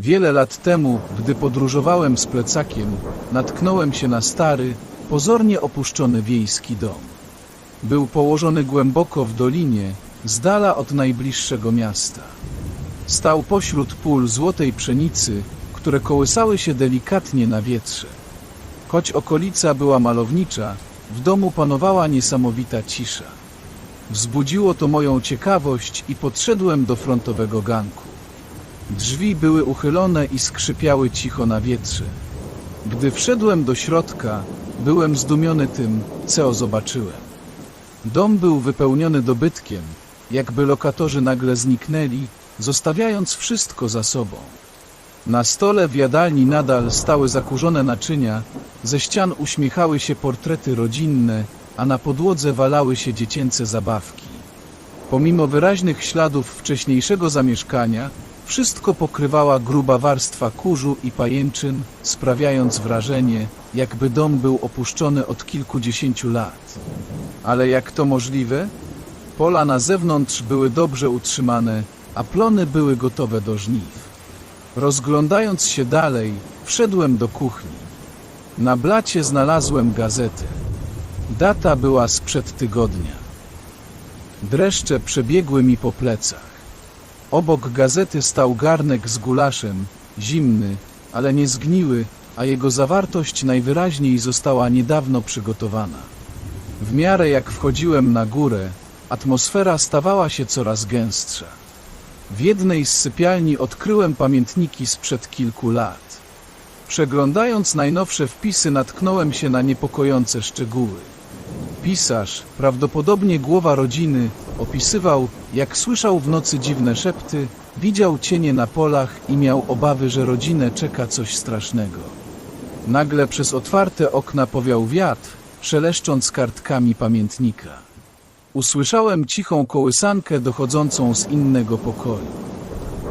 Wiele lat temu, gdy podróżowałem z plecakiem, natknąłem się na stary, pozornie opuszczony wiejski dom. Był położony głęboko w dolinie, z dala od najbliższego miasta. Stał pośród pól złotej pszenicy, które kołysały się delikatnie na wietrze. Choć okolica była malownicza, w domu panowała niesamowita cisza. Wzbudziło to moją ciekawość i podszedłem do frontowego ganku. Drzwi były uchylone i skrzypiały cicho na wietrze. Gdy wszedłem do środka, byłem zdumiony tym, co zobaczyłem. Dom był wypełniony dobytkiem, jakby lokatorzy nagle zniknęli, zostawiając wszystko za sobą. Na stole w jadalni nadal stały zakurzone naczynia, ze ścian uśmiechały się portrety rodzinne, a na podłodze walały się dziecięce zabawki. Pomimo wyraźnych śladów wcześniejszego zamieszkania, wszystko pokrywała gruba warstwa kurzu i pajęczyn, sprawiając wrażenie, jakby dom był opuszczony od kilkudziesięciu lat. Ale jak to możliwe? Pola na zewnątrz były dobrze utrzymane, a plony były gotowe do żniw. Rozglądając się dalej, wszedłem do kuchni. Na blacie znalazłem gazetę. Data była sprzed tygodnia. Dreszcze przebiegły mi po plecach. Obok gazety stał garnek z gulaszem, zimny, ale nie zgniły, a jego zawartość najwyraźniej została niedawno przygotowana. W miarę jak wchodziłem na górę, atmosfera stawała się coraz gęstsza. W jednej z sypialni odkryłem pamiętniki sprzed kilku lat. Przeglądając najnowsze wpisy natknąłem się na niepokojące szczegóły. Pisarz, prawdopodobnie głowa rodziny, opisywał, jak słyszał w nocy dziwne szepty, widział cienie na polach i miał obawy, że rodzinę czeka coś strasznego. Nagle przez otwarte okna powiał wiatr, szeleszcząc kartkami pamiętnika. Usłyszałem cichą kołysankę dochodzącą z innego pokoju.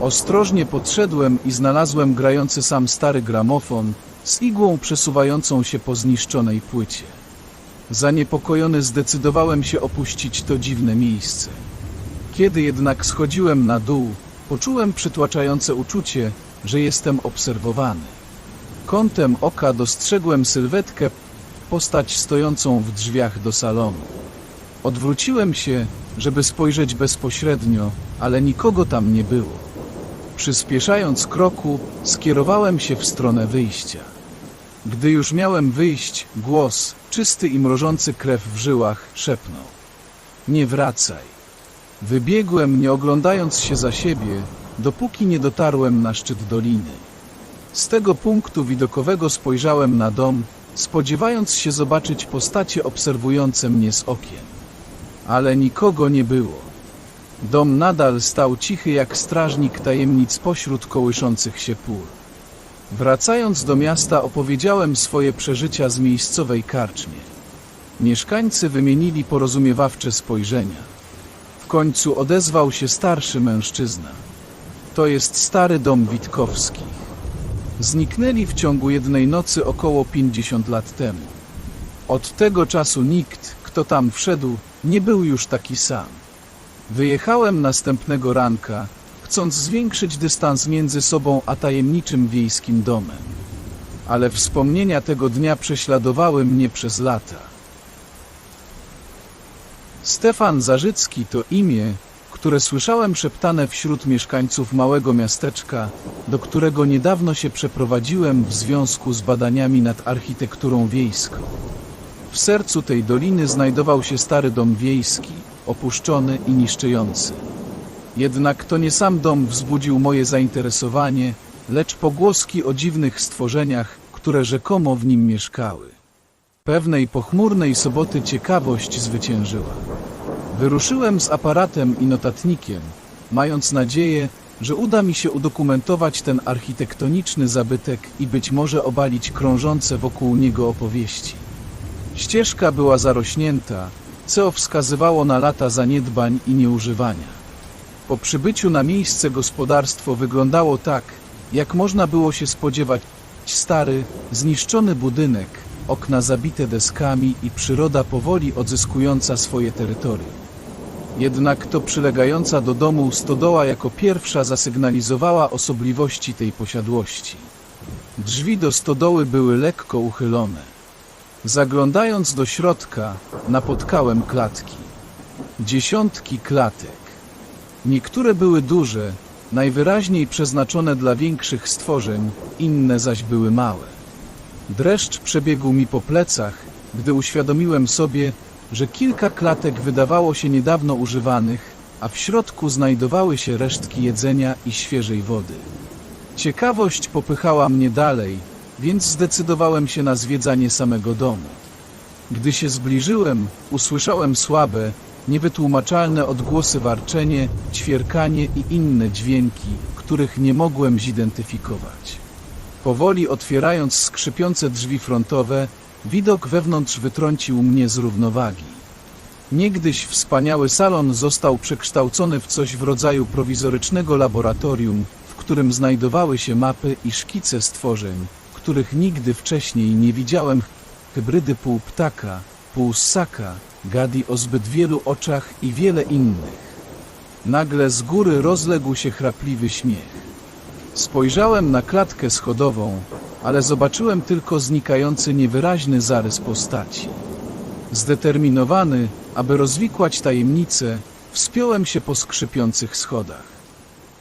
Ostrożnie podszedłem i znalazłem grający sam stary gramofon z igłą przesuwającą się po zniszczonej płycie. Zaniepokojony zdecydowałem się opuścić to dziwne miejsce. Kiedy jednak schodziłem na dół, poczułem przytłaczające uczucie, że jestem obserwowany. Kątem oka dostrzegłem sylwetkę, postać stojącą w drzwiach do salonu. Odwróciłem się, żeby spojrzeć bezpośrednio, ale nikogo tam nie było. Przyspieszając kroku, skierowałem się w stronę wyjścia. Gdy już miałem wyjść, głos, czysty i mrożący krew w żyłach, szepnął. Nie wracaj. Wybiegłem, nie oglądając się za siebie, dopóki nie dotarłem na szczyt doliny. Z tego punktu widokowego spojrzałem na dom, spodziewając się zobaczyć postacie obserwujące mnie z okien. Ale nikogo nie było. Dom nadal stał cichy jak strażnik tajemnic pośród kołyszących się pól. Wracając do miasta opowiedziałem swoje przeżycia z miejscowej karczmie. Mieszkańcy wymienili porozumiewawcze spojrzenia. W końcu odezwał się starszy mężczyzna. To jest stary dom Witkowskich. Zniknęli w ciągu jednej nocy około 50 lat temu. Od tego czasu nikt, kto tam wszedł, nie był już taki sam. Wyjechałem następnego ranka, chcąc zwiększyć dystans między sobą a tajemniczym wiejskim domem. Ale wspomnienia tego dnia prześladowały mnie przez lata. Stefan Zarzycki to imię, które słyszałem szeptane wśród mieszkańców małego miasteczka, do którego niedawno się przeprowadziłem w związku z badaniami nad architekturą wiejską. W sercu tej doliny znajdował się stary dom wiejski, opuszczony i niszczyjący. Jednak to nie sam dom wzbudził moje zainteresowanie, lecz pogłoski o dziwnych stworzeniach, które rzekomo w nim mieszkały. Pewnej pochmurnej soboty ciekawość zwyciężyła. Wyruszyłem z aparatem i notatnikiem, mając nadzieję, że uda mi się udokumentować ten architektoniczny zabytek i być może obalić krążące wokół niego opowieści. Ścieżka była zarośnięta, co wskazywało na lata zaniedbań i nieużywania. Po przybyciu na miejsce gospodarstwo wyglądało tak, jak można było się spodziewać. Stary, zniszczony budynek, okna zabite deskami i przyroda powoli odzyskująca swoje terytorium. Jednak to przylegająca do domu stodoła jako pierwsza zasygnalizowała osobliwości tej posiadłości. Drzwi do stodoły były lekko uchylone. Zaglądając do środka, napotkałem klatki. Dziesiątki klatek. Niektóre były duże, najwyraźniej przeznaczone dla większych stworzeń, inne zaś były małe. Dreszcz przebiegł mi po plecach, gdy uświadomiłem sobie, że kilka klatek wydawało się niedawno używanych, a w środku znajdowały się resztki jedzenia i świeżej wody. Ciekawość popychała mnie dalej, więc zdecydowałem się na zwiedzanie samego domu. Gdy się zbliżyłem, usłyszałem słabe, niewytłumaczalne odgłosy warczenie, ćwierkanie i inne dźwięki, których nie mogłem zidentyfikować. Powoli otwierając skrzypiące drzwi frontowe, widok wewnątrz wytrącił mnie z równowagi. Niegdyś wspaniały salon został przekształcony w coś w rodzaju prowizorycznego laboratorium, w którym znajdowały się mapy i szkice stworzeń, których nigdy wcześniej nie widziałem. Hybrydy pół ptaka, pół ssaka, gadi o zbyt wielu oczach i wiele innych. Nagle z góry rozległ się chrapliwy śmiech. Spojrzałem na klatkę schodową, ale zobaczyłem tylko znikający niewyraźny zarys postaci. Zdeterminowany, aby rozwikłać tajemnicę, wspiąłem się po skrzypiących schodach.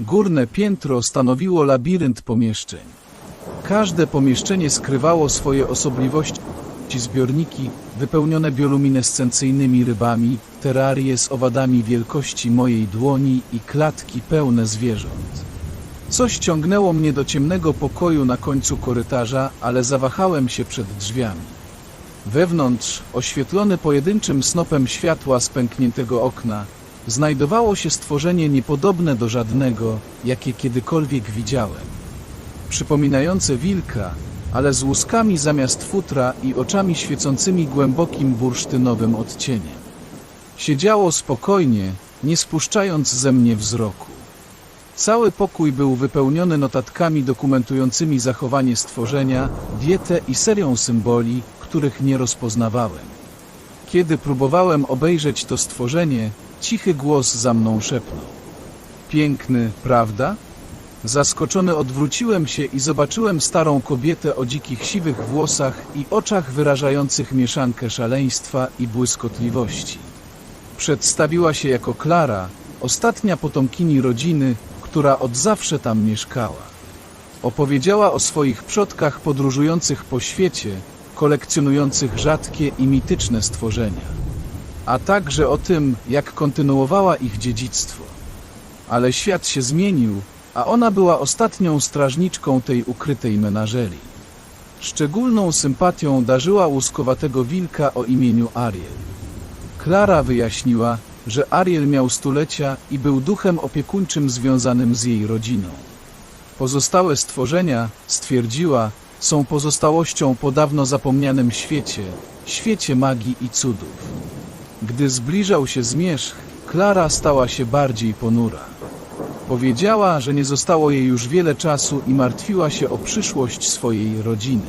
Górne piętro stanowiło labirynt pomieszczeń. Każde pomieszczenie skrywało swoje osobliwości. Zbiorniki wypełnione bioluminescencyjnymi rybami, terarie z owadami wielkości mojej dłoni i klatki pełne zwierząt. Coś ciągnęło mnie do ciemnego pokoju na końcu korytarza, ale zawahałem się przed drzwiami. Wewnątrz, oświetlony pojedynczym snopem światła z pękniętego okna, znajdowało się stworzenie niepodobne do żadnego, jakie kiedykolwiek widziałem. Przypominające wilka, ale z łuskami zamiast futra i oczami świecącymi głębokim bursztynowym odcieniem. Siedziało spokojnie, nie spuszczając ze mnie wzroku. Cały pokój był wypełniony notatkami dokumentującymi zachowanie stworzenia, dietę i serią symboli, których nie rozpoznawałem. Kiedy próbowałem obejrzeć to stworzenie, cichy głos za mną szepnął. Piękny, prawda? Zaskoczony odwróciłem się i zobaczyłem starą kobietę o dzikich siwych włosach i oczach wyrażających mieszankę szaleństwa i błyskotliwości. Przedstawiła się jako Klara, ostatnia potomkini rodziny, która od zawsze tam mieszkała. Opowiedziała o swoich przodkach podróżujących po świecie, kolekcjonujących rzadkie i mityczne stworzenia, a także o tym, jak kontynuowała ich dziedzictwo. Ale świat się zmienił, a ona była ostatnią strażniczką tej ukrytej menażerii. Szczególną sympatią darzyła łuskowatego wilka o imieniu Ariel. Klara wyjaśniła, że Ariel miał stulecia i był duchem opiekuńczym związanym z jej rodziną. Pozostałe stworzenia, stwierdziła, są pozostałością po dawno zapomnianym świecie, świecie magii i cudów. Gdy zbliżał się zmierzch, Klara stała się bardziej ponura. Powiedziała, że nie zostało jej już wiele czasu i martwiła się o przyszłość swojej rodziny.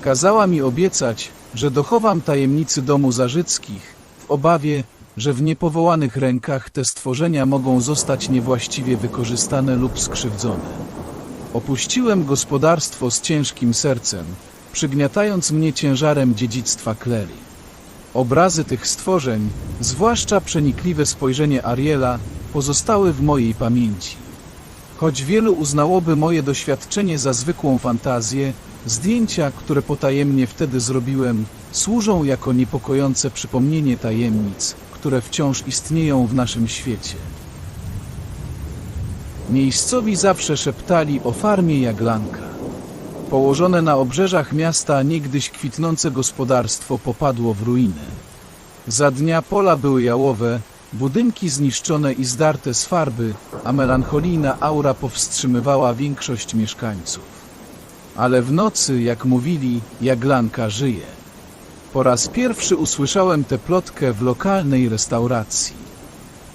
Kazała mi obiecać, że dochowam tajemnicy domu Zarzyckich, w obawie, że w niepowołanych rękach te stworzenia mogą zostać niewłaściwie wykorzystane lub skrzywdzone. Opuściłem gospodarstwo z ciężkim sercem, przygniatając mnie ciężarem dziedzictwa Klery. Obrazy tych stworzeń, zwłaszcza przenikliwe spojrzenie Ariela, pozostały w mojej pamięci. Choć wielu uznałoby moje doświadczenie za zwykłą fantazję, zdjęcia, które potajemnie wtedy zrobiłem, służą jako niepokojące przypomnienie tajemnic, które wciąż istnieją w naszym świecie. Miejscowi zawsze szeptali o farmie Jaglanka. Położone na obrzeżach miasta niegdyś kwitnące gospodarstwo popadło w ruinę. Za dnia pola były jałowe, budynki zniszczone i zdarte z farby, a melancholijna aura powstrzymywała większość mieszkańców. Ale w nocy, jak mówili, Jaglanka żyje. Po raz pierwszy usłyszałem tę plotkę w lokalnej restauracji.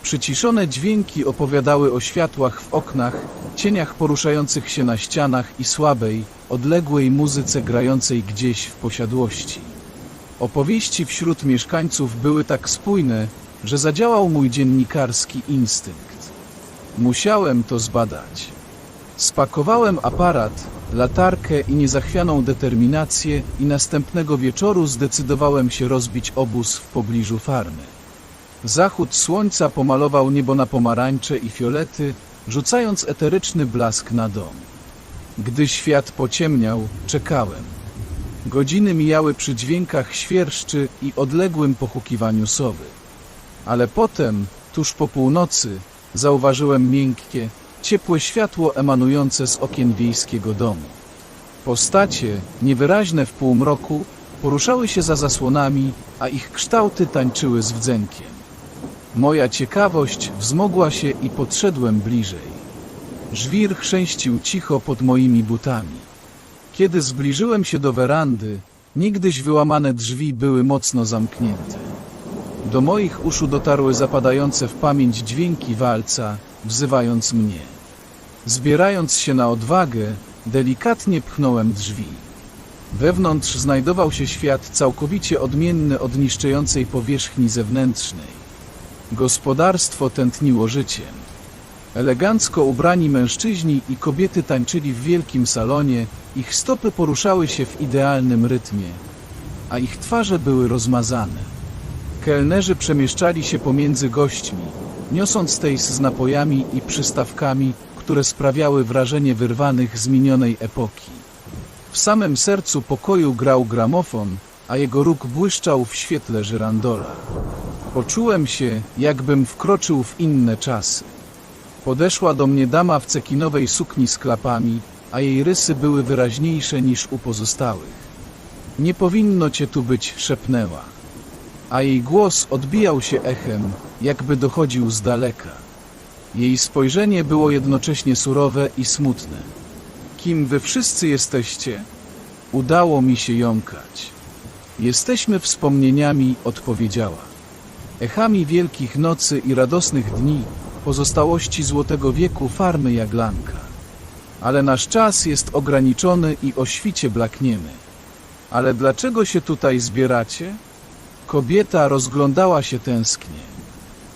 Przyciszone dźwięki opowiadały o światłach w oknach, cieniach poruszających się na ścianach i słabej, odległej muzyce grającej gdzieś w posiadłości. Opowieści wśród mieszkańców były tak spójne, że zadziałał mój dziennikarski instynkt. Musiałem to zbadać. Spakowałem aparat, latarkę i niezachwianą determinację i następnego wieczoru zdecydowałem się rozbić obóz w pobliżu farmy. Zachód słońca pomalował niebo na pomarańcze i fiolety, rzucając eteryczny blask na dom. Gdy świat pociemniał, czekałem. Godziny mijały przy dźwiękach świerszczy i odległym pochukiwaniu sowy. Ale potem, tuż po północy, zauważyłem miękkie, ciepłe światło emanujące z okien wiejskiego domu. Postacie, niewyraźne w półmroku, poruszały się za zasłonami, a ich kształty tańczyły z wdzękiem. Moja ciekawość wzmogła się i podszedłem bliżej. Żwir chrzęścił cicho pod moimi butami. Kiedy zbliżyłem się do werandy, niegdyś wyłamane drzwi były mocno zamknięte. Do moich uszu dotarły zapadające w pamięć dźwięki walca, wzywając mnie. Zbierając się na odwagę, delikatnie pchnąłem drzwi. Wewnątrz znajdował się świat całkowicie odmienny od niszczącej powierzchni zewnętrznej. Gospodarstwo tętniło życiem. Elegancko ubrani mężczyźni i kobiety tańczyli w wielkim salonie, ich stopy poruszały się w idealnym rytmie, a ich twarze były rozmazane. Kelnerzy przemieszczali się pomiędzy gośćmi, niosąc tejs z napojami i przystawkami, które sprawiały wrażenie wyrwanych z minionej epoki. W samym sercu pokoju grał gramofon, a jego róg błyszczał w świetle żyrandola. Poczułem się, jakbym wkroczył w inne czasy. Podeszła do mnie dama w cekinowej sukni z klapami, a jej rysy były wyraźniejsze niż u pozostałych. Nie powinno cię tu być, szepnęła. A jej głos odbijał się echem, jakby dochodził z daleka. Jej spojrzenie było jednocześnie surowe i smutne. Kim wy wszyscy jesteście? Udało mi się jąkać. Jesteśmy wspomnieniami, odpowiedziała. Echami wielkich nocy i radosnych dni, pozostałości złotego wieku farmy Jaglanka. Ale nasz czas jest ograniczony i o świcie blakniemy. Ale dlaczego się tutaj zbieracie? Kobieta rozglądała się tęsknie.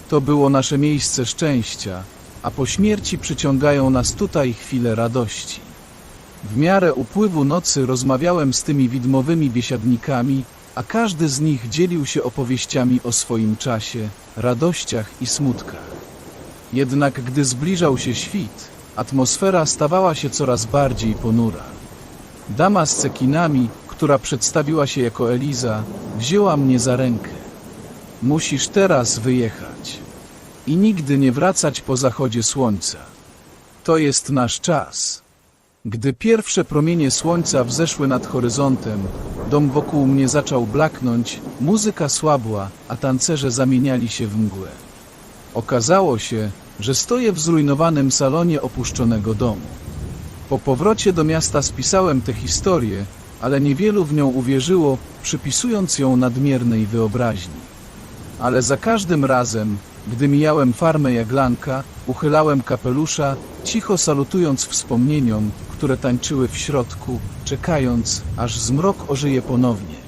To było nasze miejsce szczęścia, a po śmierci przyciągają nas tutaj chwile radości. W miarę upływu nocy rozmawiałem z tymi widmowymi biesiadnikami, a każdy z nich dzielił się opowieściami o swoim czasie, radościach i smutkach. Jednak gdy zbliżał się świt, atmosfera stawała się coraz bardziej ponura. Dama z cekinami, która przedstawiła się jako Eliza, wzięła mnie za rękę. Musisz teraz wyjechać i nigdy nie wracać po zachodzie słońca. To jest nasz czas. Gdy pierwsze promienie słońca wzeszły nad horyzontem, dom wokół mnie zaczął blaknąć, muzyka słabła, a tancerze zamieniali się w mgłę. Okazało się, że stoję w zrujnowanym salonie opuszczonego domu. Po powrocie do miasta spisałem tę historię, ale niewielu w nią uwierzyło, przypisując ją nadmiernej wyobraźni. Ale za każdym razem, gdy mijałem farmę Jaglanka, uchylałem kapelusza, cicho salutując wspomnieniom, które tańczyły w środku, czekając, aż zmrok ożyje ponownie.